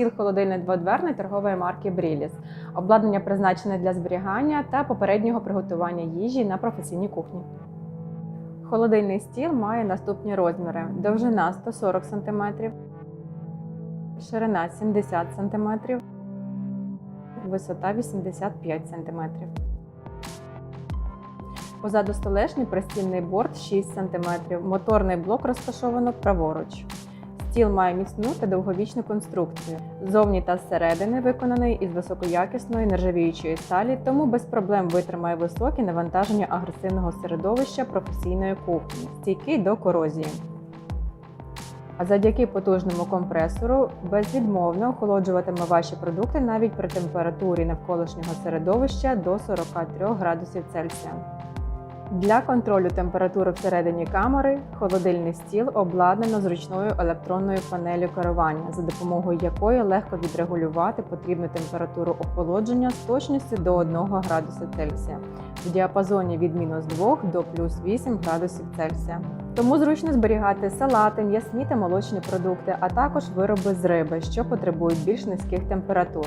Стіл холодильний дводверний торгової марки Бріліс. Обладнання призначене для зберігання та попереднього приготування їжі на професійній кухні. Холодильний стіл має наступні розміри: довжина 140 см, ширина 70 см, висота 85 см. Позаду столешні пристінний борт 6 см, моторний блок розташовано праворуч. Стіл має міцну та довговічну конструкцію. Зовні та зсередини виконаний із високоякісної нержавіючої сталі, тому без проблем витримає високі навантаження агресивного середовища професійної кухні, стійкий до корозії. А завдяки потужному компресору безвідмовно охолоджуватиме ваші продукти навіть при температурі навколишнього середовища до 43 градусів Цельсія. Для контролю температури всередині камери холодильний стіл обладнано зручною електронною панелью керування, за допомогою якої легко відрегулювати потрібну температуру охолодження з точністю до 1 градуса Цельсія в діапазоні від мінус 2 до плюс 8 градусів Цельсія. Тому зручно зберігати салати, м'ясні та молочні продукти, а також вироби з риби, що потребують більш низьких температур.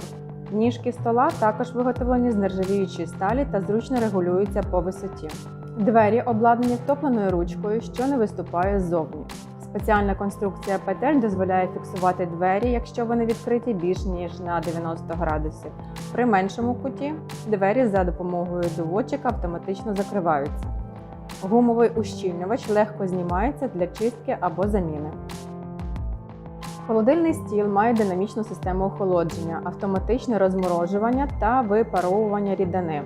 Ніжки стола також виготовлені з нержавіючої сталі та зручно регулюються по висоті. Двері обладнані втопленою ручкою, що не виступає ззовні. Спеціальна конструкція петель дозволяє фіксувати двері, якщо вони відкриті більш ніж на 90 градусів. При меншому куті двері за допомогою доводчика автоматично закриваються. Гумовий ущільнювач легко знімається для чистки або заміни. Холодильний стіл має динамічну систему охолодження, автоматичне розморожування та випаровування рідини.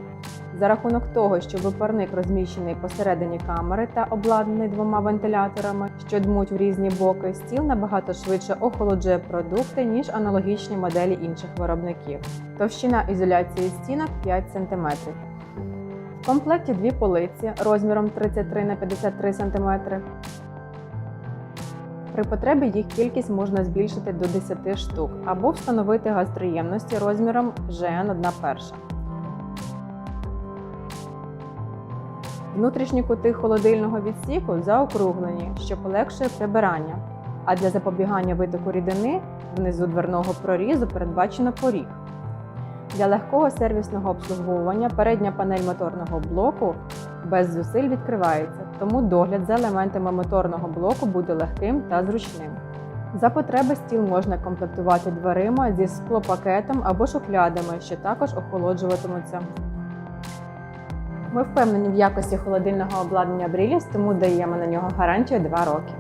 За рахунок того, що випарник розміщений посередині камери та обладнаний двома вентиляторами, що дмуть в різні боки, стіл набагато швидше охолоджує продукти, ніж аналогічні моделі інших виробників. Товщина ізоляції стінок 5 см. В комплекті дві полиці розміром 33 на 53 см. При потребі їх кількість можна збільшити до 10 штук або встановити гастроємності розміром ЖН 1 перша. Внутрішні кути холодильного відсіку заокруглені, що полегшує прибирання. А для запобігання витоку рідини внизу дверного прорізу передбачено поріг. Для легкого сервісного обслуговування передня панель моторного блоку без зусиль відкривається, тому догляд за елементами моторного блоку буде легким та зручним. За потреби стіл можна комплектувати дверима зі склопакетом або шухлядами, що також охолоджуватимуться. Ми впевнені в якості холодильного обладнання Бріліс, тому даємо на нього гарантію 2 роки.